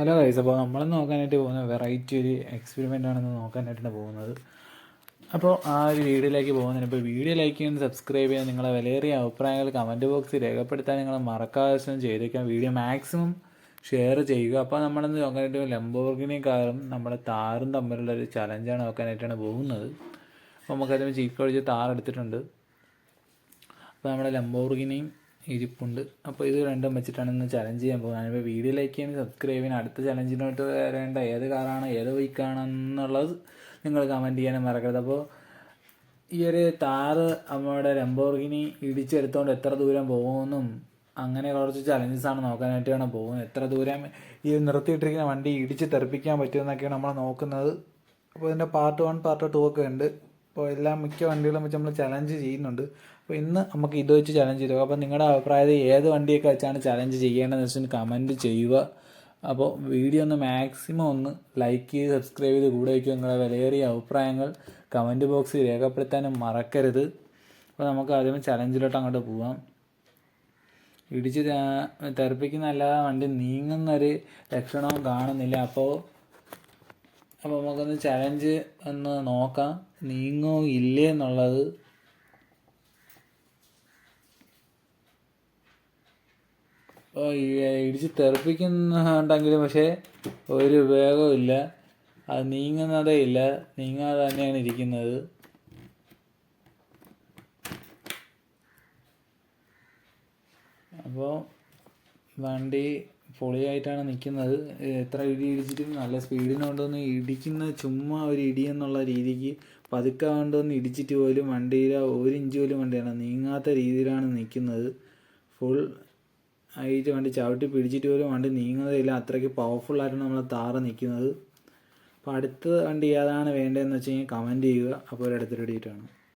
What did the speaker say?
Hello guys അപ്പോൾ നമ്മൾ നോക്കാനായിട്ട് പോകുന്ന വെറൈറ്റി ഒരു എക്സ്പെരിമെന്റ് ആണെന്ന് നോക്കാനായിട്ടാണ് പോകുന്നത്. അപ്പോൾ ആ ഒരു വീഡിയോയിലേക്ക് പോകുന്നതിന് ഇപ്പോൾ വീഡിയോ ലൈക്ക് ചെയ്യാൻ സബ്സ്ക്രൈബ് ചെയ്യാൻ നിങ്ങളെ വിലയേറിയ അഭിപ്രായങ്ങൾ കമന്റ് ബോക്സിൽ രേഖപ്പെടുത്താൻ നിങ്ങൾ മറക്കാതെ ചെയ്തേക്കാം വീഡിയോ മാക്സിമം ഷെയർ ചെയ്യുക. അപ്പോൾ നമ്മളെന്ന് നോക്കാനായിട്ട് ലംബോർഗിനി കാറും നമ്മുടെ താറും തമ്മിലുള്ള ഒരു ചലഞ്ചാണ് നോക്കാനായിട്ടാണ് പോകുന്നത്. അപ്പോൾ നമുക്കതിന് ചീക്കൊഴിച്ച് താറെടുത്തിട്ടുണ്ട് അപ്പോൾ നമ്മുടെ ലംബോർഗിനിയും ഇരിപ്പുണ്ട്. അപ്പോൾ ഇത് രണ്ടും വെച്ചിട്ടാണ് ഇന്ന് ചലഞ്ച് ചെയ്യാൻ പോകുന്നത്. ഞാനിപ്പോൾ വീഡിയോ ലൈക്ക് ചെയ്യാൻ സബ്സ്ക്രൈബ് ചെയ്യാൻ അടുത്ത ചലഞ്ചിനോട്ട് വരേണ്ട ഏത് കാറാണ് ഏത് ബൈക്കാണെന്നുള്ളത് നിങ്ങൾ കമന്റ് ചെയ്യാനും മറക്കരുത്. അപ്പോൾ ഈ ഒരു താറ് നമ്മുടെ ലംബോർഗിനി ഇടിച്ചെടുത്തോണ്ട് എത്ര ദൂരം പോകുമെന്നും അങ്ങനെ കുറച്ച് ചലഞ്ചസ് ആണ് നോക്കാനായിട്ടാണ് പോകുന്നത്. എത്ര ദൂരം ഈ നിർത്തിയിട്ടിരിക്കുന്ന വണ്ടി ഇടിച്ച് തെറിപ്പിക്കാൻ പറ്റുമെന്നൊക്കെയാണ് നമ്മൾ നോക്കുന്നത്. അപ്പോൾ ഇതിന്റെ പാർട്ട് വൺ പാർട്ട് ടു ഒക്കെ ഉണ്ട്. അപ്പോൾ എല്ലാ മിക്ക വണ്ടികളും വെച്ച് നമ്മൾ ചലഞ്ച് ചെയ്യുന്നുണ്ട്. അപ്പോൾ ഇന്ന് നമുക്ക് ഇത് വെച്ച് ചലഞ്ച് ചെയ്തു. അപ്പോൾ നിങ്ങളുടെ അഭിപ്രായത്തിൽ ഏത് വണ്ടിയൊക്കെ വെച്ചാണ് ചലഞ്ച് ചെയ്യേണ്ടതെന്ന് വെച്ചാൽ കമന്റ് ചെയ്യുക. അപ്പോൾ വീഡിയോ ഒന്ന് മാക്സിമം ഒന്ന് ലൈക്ക് ചെയ്ത് സബ്സ്ക്രൈബ് ചെയ്ത് കൂടെ വയ്ക്കുക നിങ്ങളുടെ വിലയേറിയ അഭിപ്രായങ്ങൾ കമന്റ് ബോക്സിൽ രേഖപ്പെടുത്താനും മറക്കരുത്. അപ്പോൾ നമുക്ക് ആദ്യം ചലഞ്ചിലോട്ട് അങ്ങോട്ട് പോവാം. ഇടിച്ച് ത- തെറിപ്പിക്കുന്ന അല്ലാതെ വണ്ടി നീങ്ങുന്നൊരു ലക്ഷണവും കാണുന്നില്ല. അപ്പോൾ അപ്പോൾ നമുക്കൊന്ന് ചലഞ്ച് ഒന്ന് നോക്കാം. നീങ്ങോ ഇല്ലേ എന്നുള്ളത്. ഇടിച്ച് തെറിപ്പിക്കുന്നുണ്ടെങ്കിലും പക്ഷേ ഒരു ഉപയോഗവും ഇല്ല. അത് നീങ്ങുന്നതേ ഇല്ല. നീങ്ങാതെ തന്നെയാണ് ഇരിക്കുന്നത്. അപ്പോൾ വണ്ടി പൊളിയായിട്ടാണ് നിൽക്കുന്നത് എത്ര ഇടി ഇടിച്ചിട്ടും നല്ല സ്പീഡിന് കൊണ്ടുവന്ന് ഇടിക്കുന്ന ചുമ്മാ ഒരു ഇടി എന്നുള്ള രീതിക്ക് പതുക്കെ കൊണ്ടുവന്ന് ഇടിച്ചിട്ട് പോലും വണ്ടിയിൽ ഒരു ഇഞ്ച് പോലും വണ്ടിയാണ് നീങ്ങാത്ത രീതിയിലാണ് നിൽക്കുന്നത് ഫുൾ ആയിട്ട് വണ്ടി ചവിട്ടി പിടിച്ചിട്ട് പോലും വണ്ടി നീങ്ങുന്നതില്ല. അത്രയ്ക്ക് പവർഫുള്ളായിട്ടാണ് നമ്മളെ താറ് നിൽക്കുന്നത് അപ്പോൾ അടുത്ത വണ്ടി ഏതാണ് വേണ്ടതെന്ന് വെച്ച് കഴിഞ്ഞാൽ കമന്റ് ചെയ്യുക. അപ്പോൾ ഒരു അടുത്ത റെഡിയിട്ടാണ്